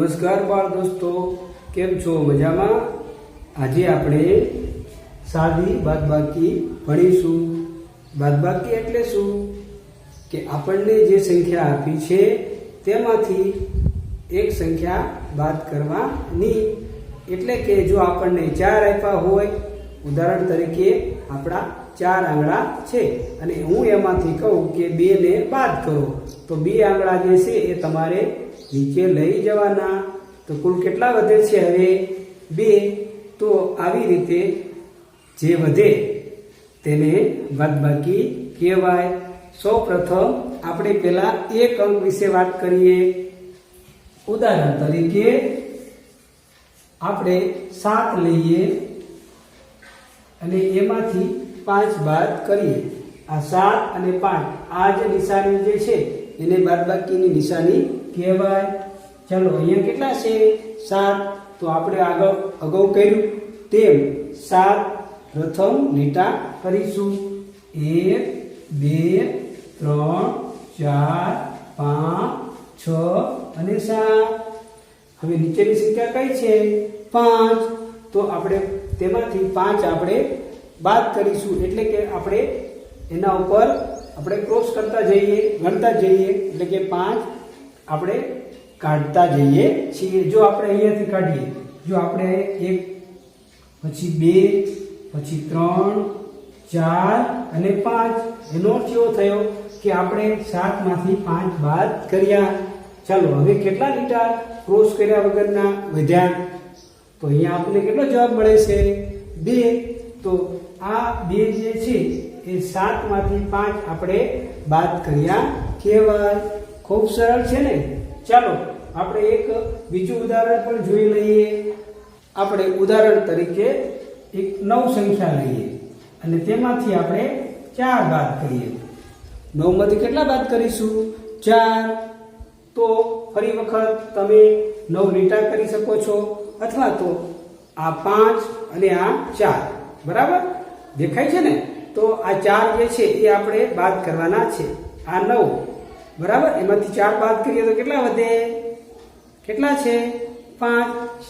નમસ્કાર બાળ દોસ્તો, કેમ છો? મજામાં? આજે આપણે સાદી બાદબાકી ભણીશું. બાદબાકી એટલે શું? કે આપણને જે સંખ્યા આપી છે, તેમાંથી એક સંખ્યા બાદ કરવાની. એટલે કે જો આપણને ચાર આપ્યા હોય, ઉદાહરણ તરીકે આપણા ચાર આંગળા છે. અને હું એમાંથી કહું કે બે ને બાદ કરો. તો બે આંગળા જે છે એ તમારે નીચે લઈ જવાના. તો કુલ કેટલા વધે છે હવે? બે. તો આવી રીતે જે વધે તેને બાદબાકી કહેવાય. સૌ પ્રથમ આપણે પેલા એક અંક વિશે વાત કરીએ. ઉદાહરણ તરીકે આપણે સાત લઈએ અને એમાંથી પાંચ બાદ કરીએ. આ સાત અને પાંચ આ જે નિશાની જે છે, એને બાદબાકીની નિશાની કહેવાય. ચાલો, અહીંયા કેટલા છે? સાત. તો આપણે આગળ અગાઉ કર્યું. તેમ સાત પ્રથમ લીટા કરીશું. એક, બે, ત્રણ, ચાર, પાંચ, છ અને સાત. હવે નીચેની સંખ્યા કઈ છે? પાંચ. તો આપણે તેમાંથી પાંચ આપણે બાદ કરીશું. એટલે કે આપણે એના ઉપર આપણે ક્રોસ કરતા જઈએ, ગણતા જઈએ. એટલે કે પાંચ આપણે કાઢતા જઈએ છીએ. જો આપણે અહીંયાથી કાઢીએ, જો આપણે એક, પછી બે, પછી ત્રણ, ચાર અને પાંચ, એનો અર્થ એવો થયો કે આપણે સાતમાંથી પાંચ બાદ કર્યા. ચાલો, હવે કેટલા લીટર ક્રોસ કર્યા વગરના વધ્યા? તો અહીંયા આપણને કેટલો જવાબ મળે છે? બે. તો આ બે જે છે, એ સાતમાંથી પાંચ આપણે બાદ કર્યા. કહેવાય. ખૂબ સરળ છે ને? ચાલો, આપણે એક બીજું ઉદાહરણ પણ જોઈ લઈએ. આપણે ઉદાહરણ તરીકે એક નવ સંખ્યા લઈએ અને તેમાંથી આપણે ચાર બાદ કરીએ. નવમાંથી કેટલા બાદ કરીશું? ચાર. તો ફરી વખત તમે નવ લીટા કરી શકો છો, અથવા તો આ પાંચ અને આ ચાર. બરાબર? દેખાય છે ને? તો આ ચાર જે છે એ આપણે બાદ કરવાના છે. આ નવ. બરાબર? એમાંથી ચાર બાદ કરીએ તો કેટલા વધે? કેટલા છે? પાંચ.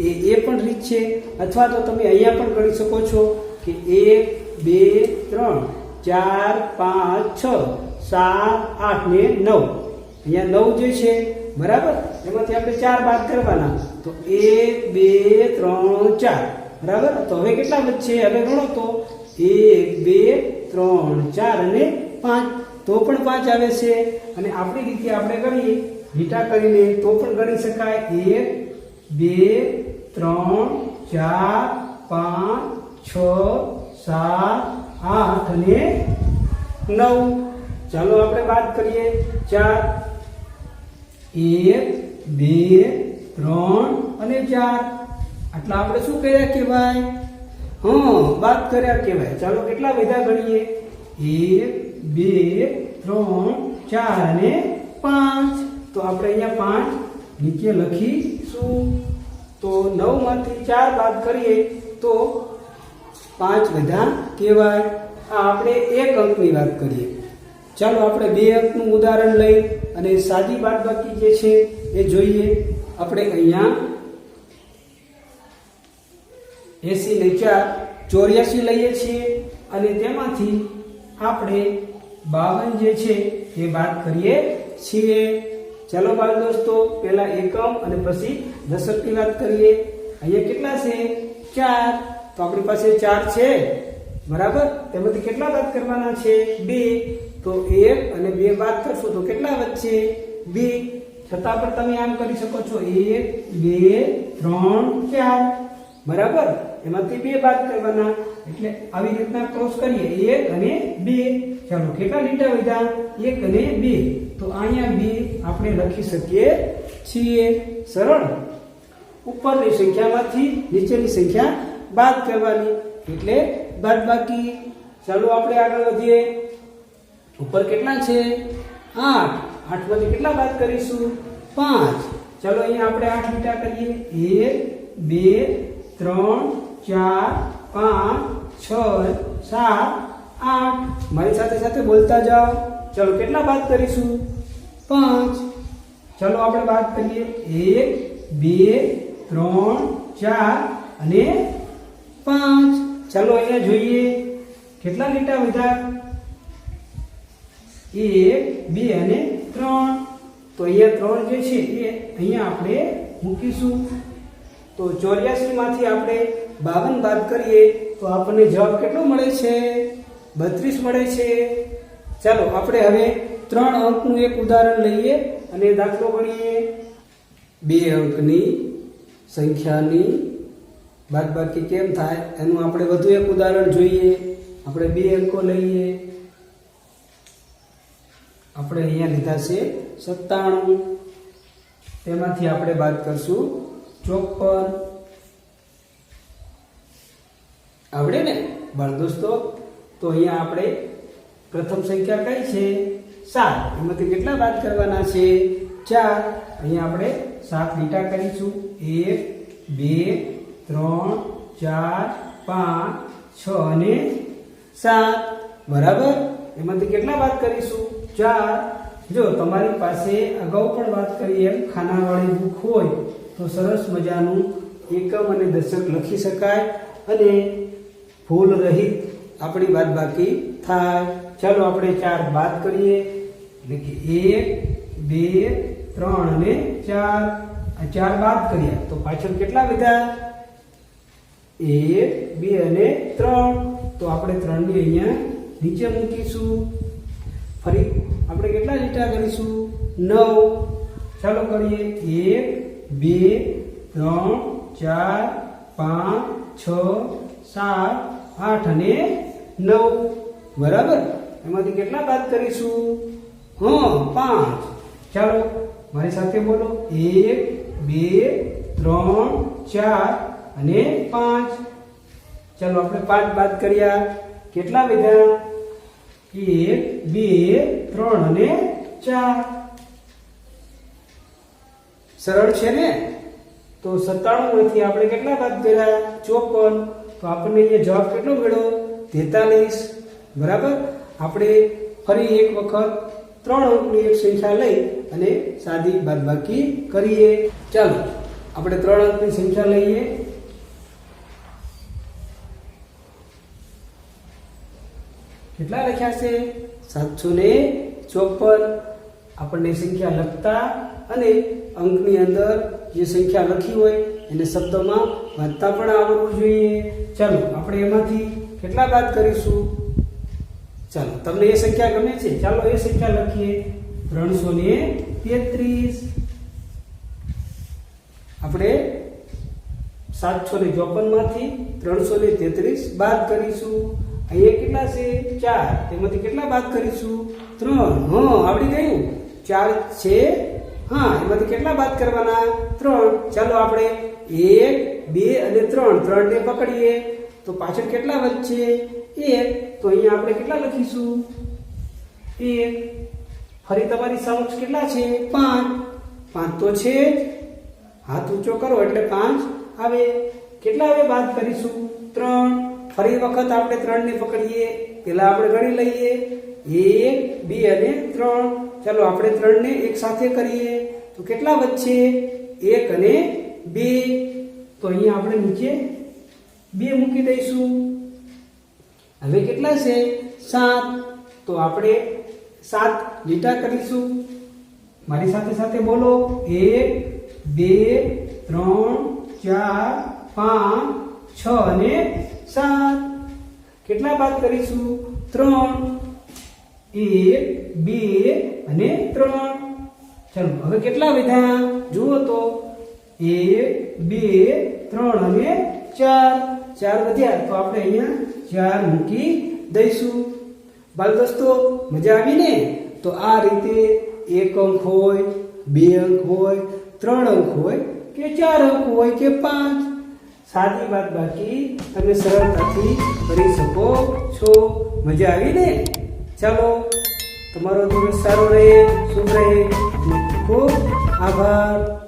એ એ પણ રીત છે. અથવા તો તમે અહીંયા પણ કરી શકો છો કે એક, બે, ત્રણ, ચાર, પાંચ, છ, સાત, આઠ ને નવ. અહીંયા નવ જે છે, બરાબર? એમાંથી આપણે ચાર બાદ કરવાના. તો એક, બે, ત્રણ, ચાર. બરાબર? તો હવે કેટલા વધશે? હવે ગણો તો એક, બે, ત્રણ, ચાર અને પાંચ. તો પણ પાંચ આવે છે. અને આપણી રીતે આપણે ગણીએ લીટા કરીને તો પણ ગણી શકાય. એક, બે, ત્રણ, ચાર, પાંચ, છ, સાત, આઠ અને નવ. ચાલો આપણે વાત કરીએ. ચાર. એક, બે, ત્રણ અને ચાર. આટલા આપણે શું કર્યા કહેવાય? હા, વાત કર્યા કહેવાય. ચાલો કેટલા બધા ગણીએ? એક, બે, ત્રણ, ચાર અને પાંચ. તો આપણે અહીંયા પાંચ નીચે લખીશું. તો નવમાંથી ચાર બાદ કરીએ તો પાંચ બધા કહેવાય. આ આપણે એક અંકની વાત કરીએ. ચાલો આપણે બે અંકનું ઉદાહરણ લઈ અને સાદી બાદબાકી જે છે એ જોઈએ. આપણે અહીંયા એસી ને ચાર ચોર્યાસી લઈએ છીએ અને તેમાંથી આપણે બાવન જે છે એ વાત કરીએ છીએ. ચાલો બાળ દોસ્તો, પહેલા એકમ અને પછી દશકની વાત કરીએ. અહીંયા કેટલા છે? ચાર. તો આપણી પાસે ચાર છે. બરાબર? તેમાંથી કેટલા વાત કરવાના છે? બે. તો એક અને બે વાત કરશો તો કેટલા વચ્ચે બે. છતાં પણ તમે આમ કરી શકો છો. એક, બે, ત્રણ, ચાર. બરાબર? એમાંથી બે બાદ કરવાના. એટલે આવી રીતના ક્રોસ કરીએ. એક અને બે. ચાલો, કેટલા લીટા વધ્યા એક અને બે. તો અહીંયા બે આપણે લખી શકીએ છીએ. સરળ. ઉપરની સંખ્યામાંથી નીચેની સંખ્યા બાદ કરવાની. એટલે બાદ બાકી. ચાલો, આપણે આગળ વધીએ. ઉપર કેટલા છે? આઠ. આઠમાંથી કેટલા બાદ કરીશું? પાંચ. ચાલો, અહીંયા આપણે આઠ લીટા કરીએ. એક, બે ત્રણ, ચાર, પાંચ, છ, સાત, આઠ. મારી સાથે સાથે બોલતા જાઓ. ચલો, કેટલા બાદ કરીશું? પાંચ. ચલો, આપણે બાદ કરીએ. એક, બે, ત્રણ, ચાર અને પાંચ. ચાલો, અહીંયા જોઈએ. કેટલા લીટા વધ્યા એક, બે અને ત્રણ. તો અહીંયા ત્રણ જે છે, એ અહીંયા આપણે મૂકીશું. તો ચોર્યાસી માંથી આપણે બાવન બાદ કરીએ, તો આપણને જવાબ કેટલો મળે છે? બત્રીસ મળે છે. ચાલો, આપણે હવે ત્રણ અંકનું એક ઉદાહરણ લઈએ અને દાખલો ગણીએ. બે અંકની સંખ્યાની બાદબાકી કેમ થાય? એનું આપણે વધુ એક ઉદાહરણ જોઈએ. આપણે બે અંકો લઈએ. આપણે અહીંયા લીધા છે સત્તાણું. તેમાંથી આપણે વાત કરશું ચોપન. આવડે ને? બાળ દોસ્તો, તો અહીંયા આપણે પ્રથમ સંખ્યા કઈ છે? સાત. એમાંથી કેટલા બાદ કરવાના છે? ચાર. અહીંયા આપણે સાત લીટા કરીશું. એક, બે, ત્રણ, ચાર, પાંચ, છ અને સાત. બરાબર? એમાંથી કેટલા બાદ કરીશું? ચાર. જો તમારી પાસે અગાઉ પણ વાત કરી એમ, ખાનાવાળી બુક હોય તો સરસ મજાનું એકમ અને દશક લખી શકાય અને ભૂલ રહિત આપણી બાદ બાકી થાય. ચાલો આપણે ચાર બાદ કરીએ. એટલે કે એક, બે, ત્રણ અને ચાર. ચાર બાદ કરીએ તો પાછળ કેટલા વધ્યા એક, બે અને ત્રણ. તો આપણે ત્રણની અહીંયા નીચે મૂકીશું. ફરી આપણે કેટલા લીટા કરીશું? નવ. ચાલો કરીએ. એક બે, ત્રણ, ચાર, પાંચ, છ, સાત, આઠ અને નવ. બરાબર? એમાંથી કેટલા બાદ કરીશું? હા, પાંચ. ચાલો, મારી સાથે બોલો. એક, બે, ત્રણ, ચાર અને પાંચ. ચાલો, આપણે પાંચ બાદ કર્યા કેટલા વિધા? એક, બે, ત્રણ અને ચાર. સરળ છે ને? તો સત્તાણું માંથી આપણે કેટલા બાદ કર્યા? ચોપન. તો આપણને અહીંયા જવાબ કેટલો મળ્યો? તેતાલીસ. બરાબર? આપણે ફરી એક વખત ત્રણ અંકની એક સંખ્યા લઈ અને સાદી બાદબાકી કરીએ. ચાલો, આપણે ત્રણ અંકની સંખ્યા લઈએ. કેટલા લખ્યા છે? સાતસો ને ચોપન. આપણને સંખ્યા લખતા અને અંકની અંદર જે સંખ્યા લખી હોય, એને શબ્દમાં વાંચતા પણ આવડવું જોઈએ. ચાલો, આપણે એમાંથી કેટલા બાદ કરીશું? ચાલો, તમને એ સંખ્યા ગમે છે, ચાલો એ સંખ્યા લખીએ. ત્રણસો ને તેત્રીસ. આપણે સાતસો ને ચોપનમાંથી ત્રણસો ને તેત્રીસ બાદ કરીશું. અહીંયા કેટલા છે? ચાર. તેમાંથી કેટલા બાદ કરીશું? ત્રણ. હ, આવડી ગયું? ચાર છે હા, એમાંથી કેટલા બાદ કરવાના? ત્રણ. ચાલો આપણે એક, બે અને ત્રણ. ત્રણ ને પકડીએ. તો પાછળ કેટલા વચ્ચે એક. તો અહીંયા આપણે કેટલા લખીશું? એક. ફરી તમારી સમક્ષ કેટલા છે? પાંચ. પાંચ તો છે હાથ ઊંચો કરો એટલે પાંચ આવે. કેટલા હવે બાદ કરીશું? ત્રણ. ફરી વખત આપણે ત્રણ ને પકડીએ. પેલા આપણે ગણી લઈએ. એક, બે અને ત્રણ. ચાલો, આપણે ત્રણ ને એક સાથે કરીએ. તો કેટલા વચ્ચે એક અને બે. તો અહીંયા આપણે નીચે બે મૂકી દઈશું. હવે કેટલા છે? સાત. તો આપણે સાત લીટા કરીશું. મારી સાથે સાથે બોલો. એક, બે, ત્રણ, ચાર, પાંચ, છ અને સાત. કેટલા બાદ કરીશું? ત્રણ. એક બે અને ત્રણ. ચાલો, હવે કેટલા વધ્યા જુઓ તો. એક બે ત્રણ અને ચાર. ચાર વધ્યા, તો આપણે અહીંયા ચાર મૂકી દઈશું. બાલ દોસ્તો મજા આવી ને? તો આ રીતે એક અંક હોય, બે અંક હોય, ત્રણ અંક હોય, કે ચાર અંક હોય, કે પાંચ. સાદી વાત બાકી, તમે સરળતાથી કરી શકો છો. મજા આવી ને? ચાલો તમારો દિવસ સારો રહે શુભ રહે. ખૂબ આભાર.